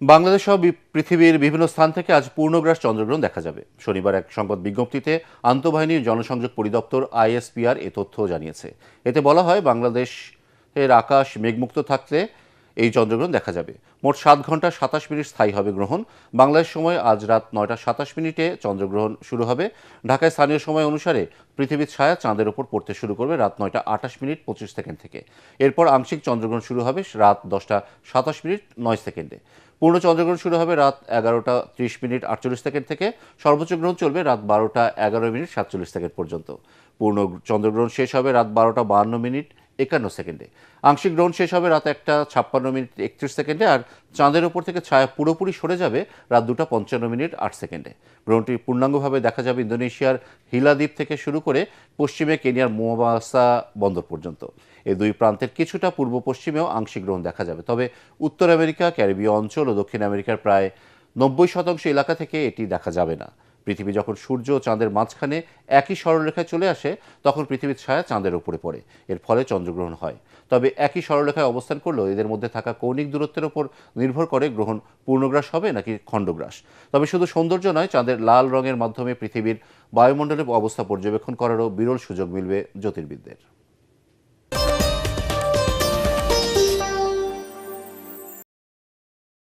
বাংলাদেশ সহ পৃথিবীর বিভিন্ন স্থান থেকে আজ পূর্ণগ্রাস চন্দ্রগ্রহণ দেখা যাবে। শনিবার এক সংবাদ বিজ্ঞপ্তিতে আন্তঃবাহিনীর জনসংযোগ পরিদপ্তর আইএসপিআর এ তথ্য জানিয়েছে। এতে বলা হয়, বাংলাদেশের আকাশ মেঘমুক্ত থাকলে এই চন্দ্রগ্রহণ দেখা যাবে। মোট সাত ঘণ্টা সাতাশ মিনিট স্থায়ী হবে গ্রহণ। বাংলাদেশ সময় আজ রাত নয়টা সাতাশ মিনিটে চন্দ্রগ্রহণ শুরু হবে। ঢাকায় স্থানীয় সময় অনুসারে পৃথিবীর ছায়া চাঁদের ওপর পড়তে শুরু করবে রাত নয়টা আটাশ মিনিট পঁচিশ সেকেন্ড থেকে। এরপর আংশিক চন্দ্রগ্রহণ শুরু হবে রাত দশটা সাতাশ মিনিট নয় সেকেন্ডে। পূর্ণ চন্দ্রগ্রহণ শুরু হবে রাত এগারোটা ত্রিশ মিনিট আটচল্লিশ সেকেন্ড থেকে। সর্বোচ্চ গ্রহণ চলবে রাত বারোটা এগারো মিনিট সাতচল্লিশ সেকেন্ড পর্যন্ত। পূর্ণ চন্দ্রগ্রহণ শেষ হবে রাত বারোটা বাহান্ন মিনিট একান্ন সেকেন্ডে। আংশিক গ্রহণ শেষ হবে রাত একটা ছাপ্পান্ন মিনিট একত্রিশ সেকেন্ডে আর চাঁদের ওপর থেকে ছায়া পুরোপুরি সরে যাবে রাত দুটা পঞ্চান্ন মিনিট আট সেকেন্ডে। গ্রহণটি পূর্ণাঙ্গভাবে দেখা যাবে ইন্দোনেশিয়ার হিলাদ্বীপ থেকে শুরু করে পশ্চিমে কেনিয়ার মোয়াবাসা বন্দর পর্যন্ত। এই দুই প্রান্তের কিছুটা পূর্ব পশ্চিমেও আংশিক গ্রহণ দেখা যাবে। তবে উত্তর আমেরিকা, ক্যারিবীয় অঞ্চল ও দক্ষিণ আমেরিকার প্রায় নব্বই শতাংশ এলাকা থেকে এটি দেখা যাবে না। পৃথিবী যখন সূর্য ও চাঁদের মাঝখানে একই সরলরেখায় চলে আসে, তখন পৃথিবীর ছায়া চাঁদের উপরে পড়ে। এর ফলে চন্দ্রগ্রহণ হয়। তবে একই সরলরেখায় অবস্থান করলেও এদের মধ্যে থাকা কৌণিক দূরত্বের উপর নির্ভর করে গ্রহণ পূর্ণগ্রাস হবে নাকি খণ্ডগ্রাস। তবে শুধু সৌন্দর্য নয়, চাঁদের লাল রঙের মাধ্যমে পৃথিবীর বায়ুমণ্ডলের অবস্থা পর্যবেক্ষণ করারও বিরল সুযোগ মিলবে জ্যোতির্বিদদের।